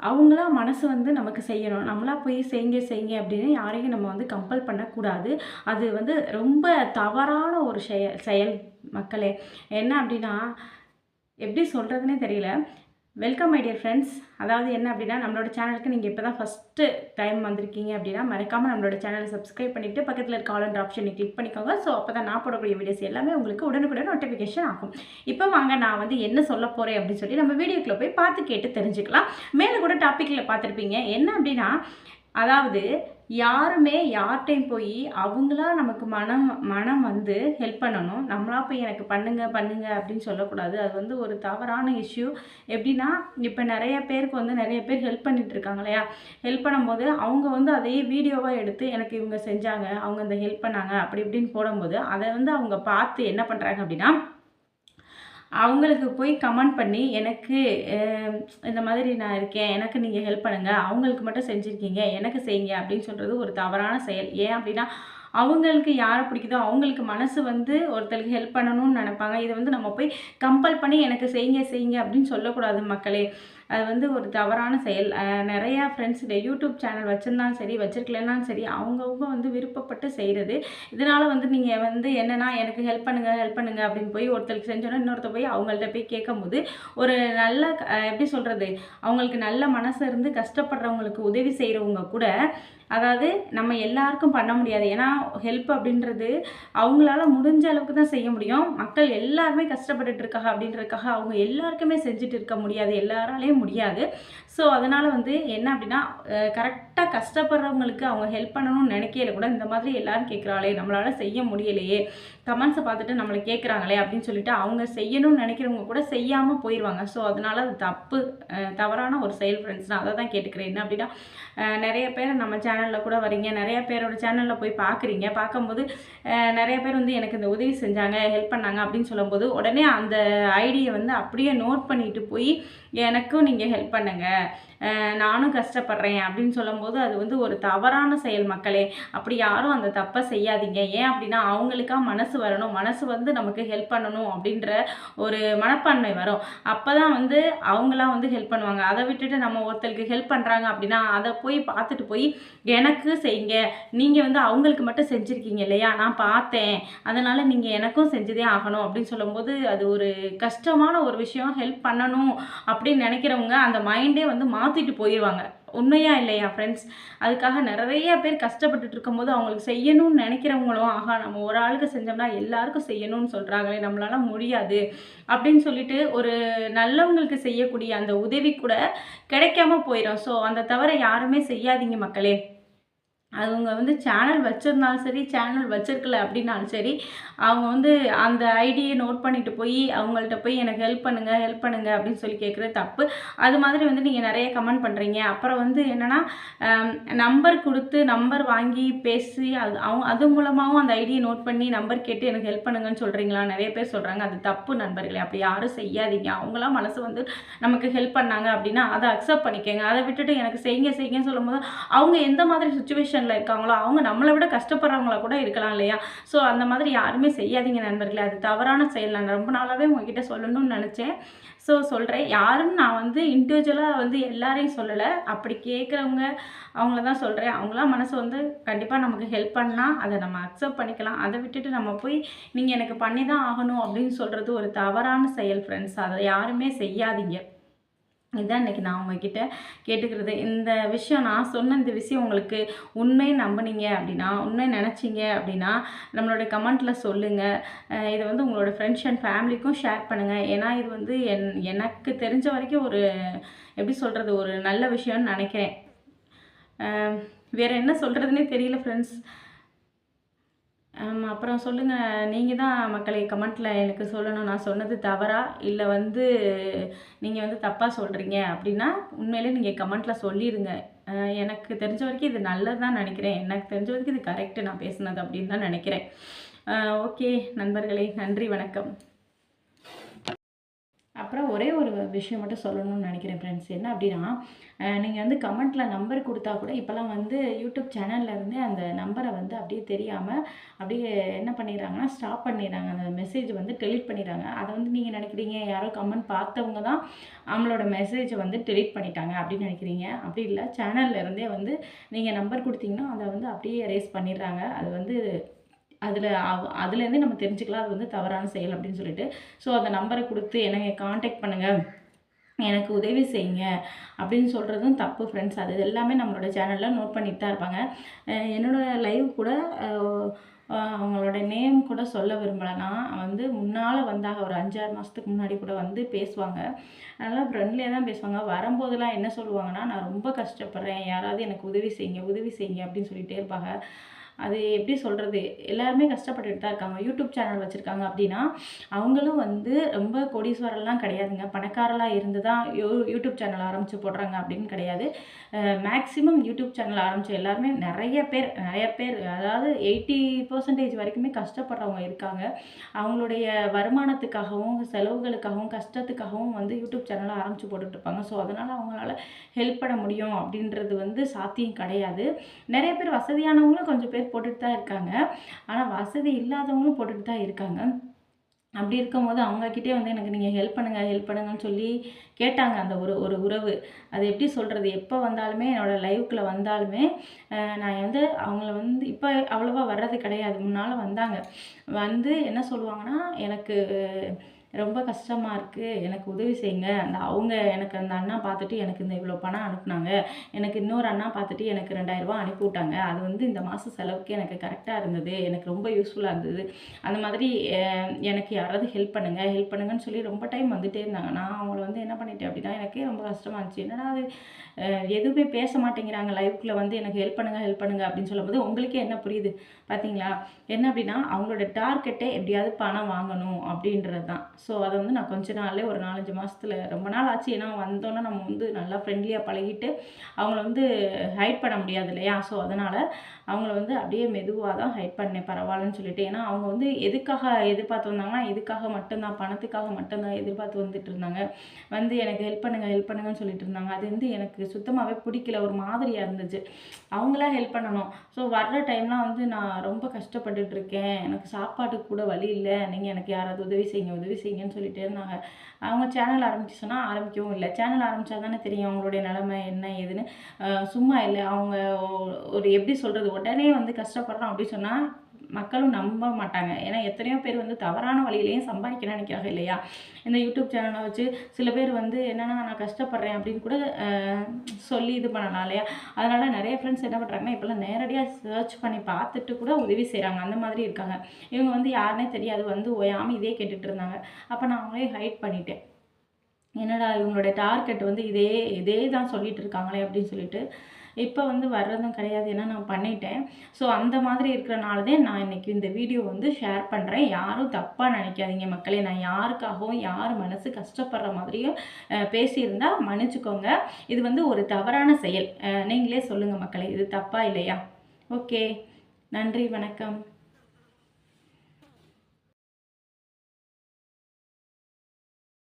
அவங்களா மனசு வந்து நமக்கு செய்யணும். நம்மளா போய் செய்ங்க செய்யுங்க அப்படின்னு யாரையும் நம்ம வந்து கம்பல் பண்ணக்கூடாது. அது வந்து ரொம்ப தவறான ஒரு செயல் செயல் மக்களே. என்ன அப்படின்னா எப்படி சொல்கிறதுனே தெரியல. வெல்கம் மை டியர் ஃப்ரெண்ட்ஸ் அதாவது என்ன அப்படின்னா நம்மளோட சேனலுக்கு நீங்கள் இப்போ தான் ஃபஸ்ட்டு டைம் வந்திருக்கீங்க அப்படின்னா மறக்காமல் நம்மளோட சேனலை சப்ஸ்கிரைப் பண்ணிவிட்டு பக்கத்தில் இருக்க ஆல் ஆப்ஷனை கிளிக் பண்ணிக்கோங்க. ஸோ அப்போ தான் நான் போடக்கூடிய வீடியோஸ் எல்லாமே உங்களுக்கு உடனுக்குடன் நோட்டிஃபிகேஷன் ஆகும். இப்போ வாங்க நான் வந்து என்ன சொல்ல போகிறேன் அப்படின்னு சொல்லி நம்ம வீடியோக்குள்ளே போய் பார்த்து கேட்டு தெரிஞ்சுக்கலாம். மேலே கூட டாப்பிக்கில் பார்த்துருப்பீங்க. என்ன அப்படின்னா அதாவது யாருமே யார்கிட்டையும் போய் அவங்களா நமக்கு மனம் மனம் வந்து ஹெல்ப் பண்ணணும். நம்மளா போய் எனக்கு பண்ணுங்க பண்ணுங்க அப்படின்னு சொல்லக்கூடாது. அது வந்து ஒரு தவறான இஷ்யூ எப்படின்னா இப்போ நிறைய பேருக்கு வந்து நிறைய பேர் ஹெல்ப் பண்ணிட்டு இருக்காங்க இல்லையா? ஹெல்ப் பண்ணும்போது அவங்க வந்து அதே வீடியோவாக எடுத்து எனக்கு இவங்க செஞ்சாங்க அவங்க இந்த ஹெல்ப் பண்ணாங்க அப்படி இப்படின்னு போடும்போது அதை வந்து அவங்க பார்த்து என்ன பண்ணுறாங்க அப்படின்னா அவங்களுக்கு போய் கமெண்ட் பண்ணி எனக்கு இந்த மாதிரி நான் இருக்கேன். எனக்கு நீங்கள் ஹெல்ப் பண்ணுங்கள் அவங்களுக்கு மட்டும் செஞ்சுருக்கீங்க. எனக்கு செய்யுங்க. அப்படின்னு சொல்கிறது ஒரு தவறான செயல். ஏன் அப்படின்னா அவங்களுக்கு யாரை பிடிக்குதோ அவங்களுக்கு மனசு வந்து ஒருத்தருக்கு ஹெல்ப் பண்ணணும்னு நினைப்பாங்க. இதை வந்து நம்ம போய் கம்பல் பண்ணி எனக்கு செய்யுங்க செய்யுங்க அப்படின்னு சொல்லக்கூடாது மக்களே. அது வந்து ஒரு தவறான செயல். நிறையா ஃப்ரெண்ட்ஸ் இந்த யூடியூப் சேனல் வச்சுருந்தாலும் சரி வச்சுருக்கலனாலும் சரி அவங்கவுங்க வந்து விருப்பப்பட்டு செய்கிறது இதனால் வந்து நீங்கள் வந்து என்னென்னா எனக்கு ஹெல்ப் பண்ணுங்கள் ஹெல்ப் பண்ணுங்கள் அப்படின்னு போய் ஒருத்தருக்கு செஞ்சோன்னா இன்னொருத்த போய் அவங்கள்ட்ட போய் கேட்கும்போது ஒரு நல்ல எப்படி சொல்கிறது அவங்களுக்கு நல்ல மனசு இருந்து கஷ்டப்படுறவங்களுக்கு உதவி செய்கிறவங்க கூட அதாவது நம்ம எல்லாருக்கும் பண்ண முடியாது. ஏன்னா ஹெல்ப் அப்படின்றது அவங்களால முடிஞ்ச அளவுக்கு தான் செய்ய முடியும். மக்கள் எல்லாருமே கஷ்டப்பட்டுட்டு இருக்காங்க அப்படின்றதுக்காக அவங்க எல்லாருக்குமே செஞ்சுட்டு இருக்க முடியாது. எல்லாராலையும் முடியாது. ஸோ அதனால் வந்து என்ன அப்படின்னா கரெக்டாக கஷ்டப்படுறவங்களுக்கு அவங்க ஹெல்ப் பண்ணணும்னு நினைக்கல கூட இந்த மாதிரி எல்லாரும் கேட்குறாளே நம்மளால் செய்ய முடியலையே கமெண்ட்ஸை பார்த்துட்டு நம்மளை கேட்குறாங்களே அப்படின்னு சொல்லிட்டு அவங்க செய்யணும்னு நினைக்கிறவங்க கூட செய்யாமல் போயிடுவாங்க ஸோ அதனால் அது தப்பு தவறான ஒரு செயல் ஃப்ரெண்ட்ஸ் நான் அதை தான் கேட்டுக்கிறேன். என்ன அப்படின்னா நிறைய பேர் நம்ம சேனலில் கூட வரீங்க நிறைய பேரோட சேனலில் போய் பார்க்குறீங்க பார்க்கும்போது நிறைய பேர் வந்து எனக்கு இந்த உதவி செஞ்சாங்க ஹெல்ப் பண்ணாங்க அப்படின்னு சொல்லும்போது உடனே அந்த ஐடியை வந்து அப்படியே நோட் பண்ணிட்டு போய் எனக்கும் நீங்கள் ஹெல்ப் பண்ணுங்க. நானும் கஷ்டப்படுறேன் அப்படின்னு சொல்லும்போது அது வந்து ஒரு தவறான செயல் மக்களே. அப்படி யாரும் அந்த தப்பை செய்யாதீங்க. ஏன் அப்படின்னா அவங்களுக்கா மனசு வரணும். மனசு வந்து நமக்கு ஹெல்ப் பண்ணணும் அப்படின்ற ஒரு மனப்பான்மை வரும். அப்போ தான் வந்து அவங்களாம் வந்து ஹெல்ப் பண்ணுவாங்க. அதை விட்டுட்டு நம்ம ஒருத்தருக்கு ஹெல்ப் பண்ணுறாங்க அப்படின்னா அதை போய் பார்த்துட்டு போய் எனக்கு செய்யுங்க. நீங்கள் வந்து அவங்களுக்கு மட்டும் செஞ்சுருக்கீங்க இல்லையா? நான் பார்த்தேன். அதனால் நீங்கள் எனக்கும் செஞ்சதே ஆகணும். அப்படின்னு சொல்லும்போது அது ஒரு கஷ்டமான ஒரு விஷயம். ஹெல்ப் பண்ணணும். அப்படின்னு நினைக்கிறவங்க அந்த மைண்டே வந்து மா மாற்றிட்டு போயிடுவாங்க உண்மையா இல்லையா ஃப்ரெண்ட்ஸ் அதுக்காக நிறைய பேர் கஷ்டப்பட்டுட்டு இருக்கும்போது அவங்களுக்கு செய்யணும்னு நினைக்கிறவங்களும் ஆஹா நம்ம ஒரு ஆளுக்கு செஞ்சோம்னா எல்லாருக்கும் செய்யணும்னு சொல்கிறாங்களே நம்மளால முடியாது. அப்படின்னு சொல்லிட்டு ஒரு நல்லவங்களுக்கு செய்யக்கூடிய அந்த உதவி கூட கிடைக்காம போயிடும் ஸோ அந்த தவிர யாருமே செய்யாதீங்க மக்களே. அவங்க வந்து சேனல் வச்சிருந்தாலும் சரி சேனல் வச்சிருக்கல அப்படின்னாலும் சரி அவங்க வந்து அந்த ஐடியை நோட் பண்ணிட்டு போய் அவங்கள்ட்ட போய் எனக்கு ஹெல்ப் பண்ணுங்க ஹெல்ப் பண்ணுங்கள் அப்படின்னு சொல்லி கேட்குறது தப்பு. அது மாதிரி வந்து நீங்கள் நிறைய கமெண்ட் பண்ணுறீங்க அப்புறம் வந்து என்னென்னா நம்பர் கொடுத்து நம்பர் வாங்கி பேசி அது அவங்க அது மூலமாகவும் அந்த ஐடியை நோட் பண்ணி நம்பர் கேட்டு எனக்கு ஹெல்ப் பண்ணுங்கன்னு சொல்கிறீங்களா நிறைய பேர் சொல்கிறாங்க அது தப்பு நண்பர்களே. அப்படி யாரும் செய்யாதீங்க. அவங்களாம் மனசு வந்து நமக்கு ஹெல்ப் பண்ணாங்க அப்படின்னா அதை அக்செப்ட் பண்ணிக்கோங்க. அதை விட்டுட்டு எனக்கு செய்யுங்க செய்யுங்கன்னு சொல்லும்போது அவங்க எந்த மாதிரி சுச்சுவேஷன் சுச்சுவேஷனில் இருக்காங்களோ அவங்க நம்மளை விட கஷ்டப்படுறவங்களா கூட இருக்கலாம் இல்லையா? ஸோ அந்த மாதிரி யாருமே செய்யாதீங்க நண்பர்களே. அது தவறான செயல். நான் ரொம்ப நாளாகவே உங்ககிட்ட சொல்லணும்னு நினச்சேன். ஸோ சொல்கிறேன் யாரும் நான் வந்து இண்டிவிஜுவலாக வந்து எல்லாரையும் சொல்லலை. அப்படி கேட்குறவங்க அவங்கள தான் சொல்கிறேன் அவங்களாம் மனசு வந்து கண்டிப்பாக நமக்கு ஹெல்ப் பண்ணால் அதை நம்ம அக்செப்ட் பண்ணிக்கலாம். அதை விட்டுட்டு நம்ம போய் நீங்கள் எனக்கு பண்ணி தான் ஆகணும் அப்படின்னு சொல்கிறது ஒரு தவறான செயல் ஃப்ரெண்ட்ஸ் அதை யாருமே செய்யாதீங்க. இதுதான் இன்றைக்கி நான் உங்ககிட்ட கேட்டுக்கிறது. இந்த விஷயம் நான் சொன்ன இந்த விஷயம் உங்களுக்கு உண்மை நம்புனீங்க அப்படின்னா உண்மை நினச்சிங்க அப்படின்னா நம்மளோட கமெண்ட்டில் சொல்லுங்கள் இதை வந்து உங்களோட ஃப்ரெண்ட்ஸ் அண்ட் ஃபேமிலிக்கும் ஷேர் பண்ணுங்கள் ஏன்னா இது வந்து என் எனக்கு தெரிஞ்ச வரைக்கும் ஒரு எப்படி சொல்கிறது ஒரு நல்ல விஷயம்னு நினைக்கிறேன். வேறு என்ன சொல்கிறதுனே தெரியல ஃப்ரெண்ட்ஸ் அப்புறம் சொல்லுங்கள் நீங்கள் தான் மக்களை கமெண்ட்டில் எனக்கு சொல்லணும். நான் சொன்னது தவறா? இல்லை வந்து நீங்கள் வந்து தப்பாக சொல்கிறீங்க அப்படின்னா உண்மையிலே நீங்கள் கமெண்ட்டில் சொல்லிடுங்க எனக்கு தெரிஞ்ச வரைக்கும் இது நல்லது தான் நினைக்கிறேன். எனக்கு தெரிஞ்ச வரைக்கும் இது கரெக்டு நான் பேசுனது அப்படின்னு தான் நினைக்கிறேன். ஓகே நண்பர்களே நன்றி வணக்கம். அப்புறம் ஒரே ஒரு விஷயம் மட்டும் சொல்லணும்னு நினைக்கிறேன் ஃப்ரெண்ட்ஸ் என்ன அப்படின்னா நீங்கள் வந்து கமெண்ட்டில் நம்பர் கொடுத்தா கூட இப்போலாம் வந்து யூடியூப் சேனல்லேருந்தே அந்த நம்பரை வந்து அப்படியே தெரியாமல் அப்படியே என்ன பண்ணிடுறாங்கன்னா ஸ்டாப் பண்ணிடுறாங்க. அந்த மெசேஜ் வந்து டெலீட் பண்ணிடுறாங்க. அதை வந்து நீங்கள் நினைக்கிறீங்க? யாரோ கமெண்ட் பார்த்தவங்க தான் அவங்களோட மெசேஜை வந்து டெலீட் பண்ணிட்டாங்க அப்படின்னு நினைக்கிறீங்க. அப்படி இல்லை. சேனல்ல இருந்தே வந்து நீங்கள் நம்பர் கொடுத்தீங்கன்னா அதை வந்து அப்படியே erase பண்ணிடுறாங்க. அது வந்து அதில் அதுலேருந்தே நம்ம தெரிஞ்சுக்கலாம் அது வந்து தவறான செயல் அப்படின்னு சொல்லிட்டு. ஸோ அந்த நம்பரை கொடுத்து என்னை காண்டாக்ட் பண்ணுங்கள் எனக்கு உதவி செய்யுங்க அப்படின்னு சொல்கிறதும் தப்பு ஃப்ரெண்ட்ஸ் அது எல்லாமே நம்மளோட சேனலில் நோட் பண்ணிட்டு தான் இருப்பாங்க. என்னோடய என்னோட லைவ் கூட அவங்களோட நேம் கூட சொல்ல விரும்பலைன்னா வந்து முன்னால் வந்தாங்க ஒரு அஞ்சாறு மாதத்துக்கு முன்னாடி கூட வந்து பேசுவாங்க. நல்லா ஃப்ரெண்ட்லியாக தான் பேசுவாங்க. வரும்போதெல்லாம் என்ன சொல்லுவாங்கன்னா நான் ரொம்ப கஷ்டப்படுறேன். யாராவது எனக்கு உதவி செய்யுங்க உதவி செய்யுங்க அப்படின்னு சொல்லிகிட்டே இருப்பாங்க. அது எப்படி சொல்கிறது எல்லாருமே கஷ்டப்பட்டுட்டு தான் இருக்காங்க. யூடியூப் சேனல் வச்சுருக்காங்க அப்படின்னா அவங்களும் வந்து ரொம்ப கோடீஸ்வரர்லாம் கிடையாதுங்க. பணக்காரலாக இருந்து தான் யூ யூடியூப் சேனல் ஆரம்பித்து போடுறாங்க அப்படின்னு கிடையாது. மேக்ஸிமம் யூடியூப் சேனல் ஆரம்பித்த எல்லாருமே நிறைய பேர் நிறைய பேர் அதாவது எயிட்டி பர்சன்டேஜ் வரைக்குமே கஷ்டப்படுறவங்க இருக்காங்க. அவங்களுடைய வருமானத்துக்காகவும் செலவுகளுக்காகவும் கஷ்டத்துக்காகவும் வந்து யூடியூப் சேனலை ஆரம்பித்து போட்டுட்ருப்பாங்க ஸோ அதனால் அவங்களால ஹெல்ப் பண்ண முடியும் அப்படின்றது வந்து சாத்தியம் கிடையாது. நிறைய பேர் வசதியானவங்களும் கொஞ்சம் பேர் போட்டுட்டு தான் இருக்காங்க. ஆனால் வசதி இல்லாதவங்களும் போட்டுட்டு தான் இருக்காங்க. அப்படி இருக்கும்போது அவங்கக்கிட்டே வந்து எனக்கு நீங்கள் ஹெல்ப் பண்ணுங்கள் ஹெல்ப் பண்ணுங்கன்னு சொல்லி கேட்டாங்க அந்த ஒரு ஒரு உறவு. அது எப்படி சொல்கிறது எப்போ வந்தாலுமே என்னோடய லைவுக்குள்ளே வந்தாலுமே நான் வந்து அவங்கள வந்து இப்போ அவ்வளோவா வர்றது கிடையாது. முன்னால் வந்தாங்க. வந்து என்ன சொல்லுவாங்கன்னா எனக்கு ரொம்ப கஷ்டமாக இருக்குது எனக்கு உதவி செய்யுங்க. அந்த அவங்க எனக்கு அந்த அண்ணா பார்த்துட்டு எனக்கு இந்த இவ்வளோ பணம் அனுப்புனாங்க. எனக்கு இன்னொரு அண்ணா பார்த்துட்டு எனக்கு ரெண்டாயிரரூபா அனுப்பி விட்டாங்க. அது வந்து இந்த மாத செலவுக்கு எனக்கு கரெக்டாக இருந்தது. எனக்கு ரொம்ப யூஸ்ஃபுல்லாக இருந்தது. அந்த மாதிரி எனக்கு யாராவது ஹெல்ப் பண்ணுங்கள் ஹெல்ப் பண்ணுங்கன்னு சொல்லி ரொம்ப டைம் வந்துகிட்டே இருந்தாங்க. நான் அவங்கள வந்து என்ன பண்ணிட்டேன் அப்படின்னா எனக்கே ரொம்ப கஷ்டமாக இருந்துச்சு. என்னடா அது? எதுவுமே பேச மாட்டேங்கிறாங்க. லைஃப்குள்ளே வந்து எனக்கு ஹெல்ப் பண்ணுங்கள் ஹெல்ப் பண்ணுங்கள் அப்படின்னு சொல்லும்போது உங்களுக்கே என்ன புரியுது? பார்த்தீங்களா என்ன அப்படின்னா அவங்களோட டார்கெட்டே எப்படியாவது பணம் வாங்கணும் அப்படின்றது தான் ஸோ அதை வந்து நான் கொஞ்ச நாள்லேயே ஒரு நாலஞ்சு மாதத்தில் ரொம்ப நாள் ஆச்சு. ஏன்னா வந்தோன்னே நம்ம வந்து நல்லா ஃப்ரெண்ட்லியாக பழகிட்டு அவங்கள வந்து ஹைட் பண்ண முடியாது இல்லையா? ஸோ அதனால் அவங்கள வந்து அப்படியே மெதுவாக தான் ஹைட் பண்ணேன் பரவாயில்லன்னு சொல்லிட்டு. ஏன்னா அவங்க வந்து எதுக்காக எதிர்பார்த்து வந்தாங்கன்னா இதுக்காக மட்டும்தான் பணத்துக்காக மட்டும்தான் எதிர்பார்த்து வந்துட்டு இருந்தாங்க. வந்து எனக்கு ஹெல்ப் பண்ணுங்கள் ஹெல்ப் பண்ணுங்கன்னு சொல்லிட்டு இருந்தாங்க. அது வந்து எனக்கு சுத்தமாகவே பிடிக்கல ஒரு மாதிரியாக இருந்துச்சு. அவங்களா ஹெல்ப் பண்ணணும். ஸோ வர்ற டைம்லாம் வந்து நான் ரொம்ப கஷ்டப்பட்டுட்டு இருக்கேன். எனக்கு சாப்பாட்டுக்கு கூட வழி இல்லை. நீங்கள் எனக்கு யாராவது உதவி செய்யுங்க உதவி செய்யுங்கன்னு சொல்லிட்டே இருந்தாங்க. அவங்க சேனல் ஆரம்பிச்சு சொன்னால் ஆரம்பிக்கவும் இல்லை. சேனல் ஆரம்பித்தா தானே தெரியும் அவங்களுடைய நிலமை என்ன ஏதுன்னு. சும்மா இல்லை. அவங்க ஒரு எப்படி சொல்கிறது உடனே வந்து கஷ்டப்படுறோம் அப்படி சொன்னால் மக்களும் நம்ப மாட்டாங்க. ஏன்னா எத்தனையோ பேர் வந்து தவறான வழியிலையும் சம்பாதிக்க நினைக்கிறாங்க இல்லையா? இந்த யூடியூப் சேனலை வச்சு சில பேர் வந்து என்னென்னா நான் கஷ்டப்படுறேன் அப்படின்னு கூட சொல்லி இது பண்ணலாம் இல்லையா? அதனால் நிறைய ஃப்ரெண்ட்ஸ் என்ன பண்ணுறாங்கன்னா இப்போல்லாம் நேரடியாக சர்ச் பண்ணி பார்த்துட்டு கூட உதவி செய்கிறாங்க அந்த மாதிரி இருக்காங்க. இவங்க வந்து யாருனே தெரியாது. வந்து ஓயாமல் இதே கேட்டுட்டு இருந்தாங்க. அப்போ நான் அவங்களே ஹைட் பண்ணிட்டேன். என்னடா இவங்களோட டார்கெட் வந்து இதே இதே தான் சொல்லிட்டு இருக்காங்களே அப்படின்னு சொல்லிட்டு இப்போ வந்து வர்றதும் கிடையாது ஏன்னா நான் பண்ணிட்டேன். ஸோ அந்த மாதிரி இருக்கிறனால தான் நான் இன்னைக்கு இந்த வீடியோ வந்து ஷேர் பண்ணுறேன் யாரும் தப்பாக நினைக்காதீங்க மக்களே. நான் யாருக்காகவும் யார் மனசு கஷ்டப்படுற மாதிரியும் பேசியிருந்தால் மன்னிச்சுக்கோங்க. இது வந்து ஒரு தவறான செயல். நீங்களே சொல்லுங்கள் மக்களே. இது தப்பா இல்லையா? ஓகே நன்றி வணக்கம்.